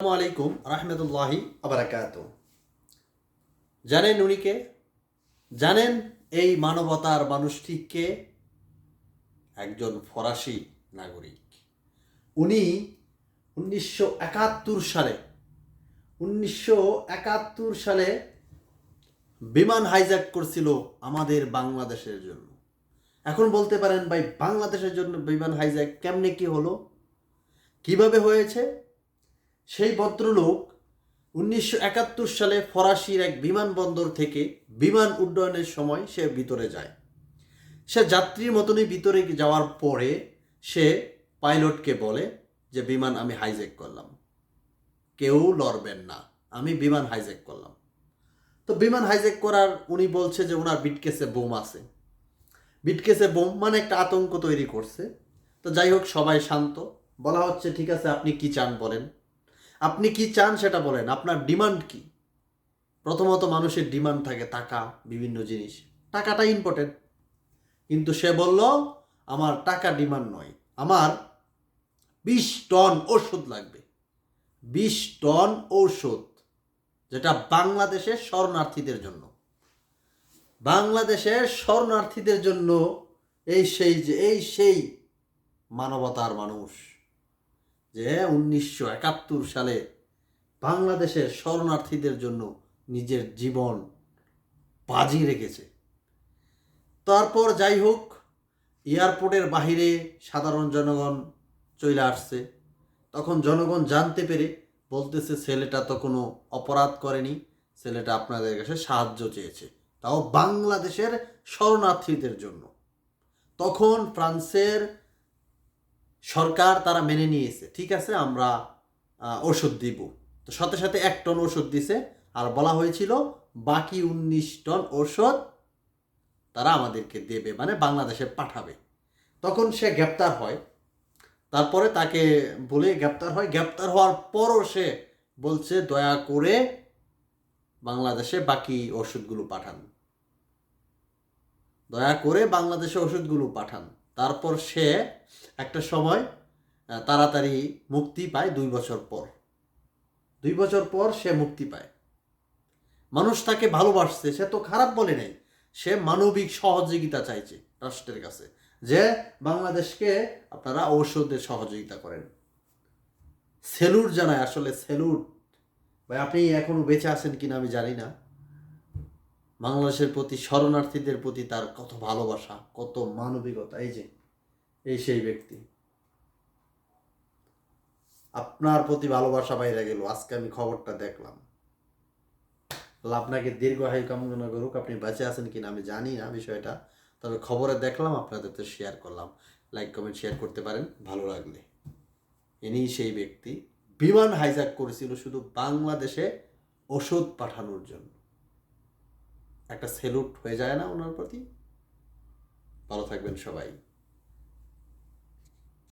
আলাইকুম রহমতুল্লাহি আবরাকাত জানেন উনি কে? জানেন এই মানবতার মানুষটিকে একজন ফরাসি নাগরিক। উনি উনিশশো একাত্তর সালে, উনিশশো একাত্তর সালে বিমান হাইজ্যাক করছিল আমাদের বাংলাদেশের জন্য। এখন বলতে পারেন ভাই, বাংলাদেশের জন্য বিমান হাইজ্যাক কেমনে কি হলো? কীভাবে হয়েছে? সেই ভদ্রলোক উনিশশো একাত্তর সালে ফরাসির এক বিমানবন্দর থেকে বিমান উড্ডয়নের সময় সে ভিতরে যায়। সে যাত্রীর মতনই ভিতরে যাওয়ার পরে সে পাইলটকে বলে যে, বিমান আমি হাইজ্যাক করলাম। কেউ লড়বেন না। আমি বিমান হাইজ্যাক করলাম। তো বিমান হাইজ্যাক করার উনি বলছে যে, ওনার বিটকেসে বোম আছে। বিটকেসে বোম মানে একটা আতঙ্ক তৈরি করছে। তো যাই হোক, সবাই শান্ত। বলা হচ্ছে, ঠিক আছে, আপনি কি চান বলেন? আপনি কি চান সেটা বলেন, আপনার ডিমান্ড কি? প্রথমত মানুষের ডিমান্ড থাকে টাকা, বিভিন্ন জিনিস। টাকাটা ইম্পর্টেন্ট কিন্তু সে বলল, আমার টাকা ডিমান্ড নয়, আমার বিশ টন ওষুধ লাগবে। বিশ টন ঔষধ, যেটা বাংলাদেশের শরণার্থীদের জন্য। বাংলাদেশের শরণার্থীদের জন্য এই সেই যে, এই সেই মানবতার মানুষ। যে উনিশশো একাত্তর সালে বাংলাদেশের শরণার্থীদের জন্য নিজের জীবন বাজি রেখেছে। তারপর যাই হোক, এয়ারপোর্টের বাহিরে সাধারণ জনগণ চলে আসছে। তখন জনগণ জানতে পেরে বলতেছে, ছেলেটা তো কোনো অপরাধ করেনি, ছেলেটা আপনাদের কাছে সাহায্য চেয়েছে। তাও বাংলাদেশের শরণার্থীদের জন্য। তখন ফ্রান্সের সরকার তারা মেনে নিয়েছে, ঠিক আছে, আমরা ওষুধ দিব। তো সাথে সাথে এক টন ওষুধ দিছে, আর বলা হয়েছিল বাকি উনিশ টন ওষুধ তারা আমাদেরকে দেবে মানে বাংলাদেশে পাঠাবে। তখন সে গ্রেপ্তার হয়। তারপরে তাকে বলে গ্রেপ্তার হয়। গ্রেপ্তার হওয়ার পরও সে বলছে, দয়া করে বাংলাদেশে বাকি ওষুধগুলো পাঠান। দয়া করে বাংলাদেশে ওষুধগুলো পাঠান। তারপর সে একটা সময় তাড়াতাড়ি মুক্তি পায় দুই বছর পর। দুই বছর পর সে মুক্তি পায়। মানুষ তাকে ভালোবাসছে, সে তো খারাপ বলে নাই। সে মানবিক সহযোগিতা চাইছে রাষ্ট্রের কাছে, যে বাংলাদেশকে আপনারা ঔষধের সহযোগিতা করেন। সেলুট জানায় আসলে সেলুট। ভাই, আপনি এখনও বেঁচে আছেন কিনা আমি জানি না। বাংলাদেশের প্রতি, শরণার্থীদের প্রতি তার কত ভালোবাসা, কত মানবিকতা, এই যে, এই সেই ব্যক্তি। আপনার প্রতি ভালোবাসা বাইরে গেল, আজকে আমি খবরটা দেখলাম। আপনাকে দীর্ঘায়ু কামনা করুক, আপনি বেঁচে আছেন কিনা আমি জানি না বিষয়টা। তবে খবরে দেখলাম, আপনাদের তো শেয়ার করলাম। লাইক কমেন্ট শেয়ার করতে পারেন, ভালো লাগলে। ইনি সেই ব্যক্তি। বিমান হাইজ্যাক করেছিল শুধু বাংলাদেশে ওষুধ পাঠানোর জন্য। একটা সেলুট হয়ে যায় না ওনার প্রতি। ভালো থাকবেন সবাই।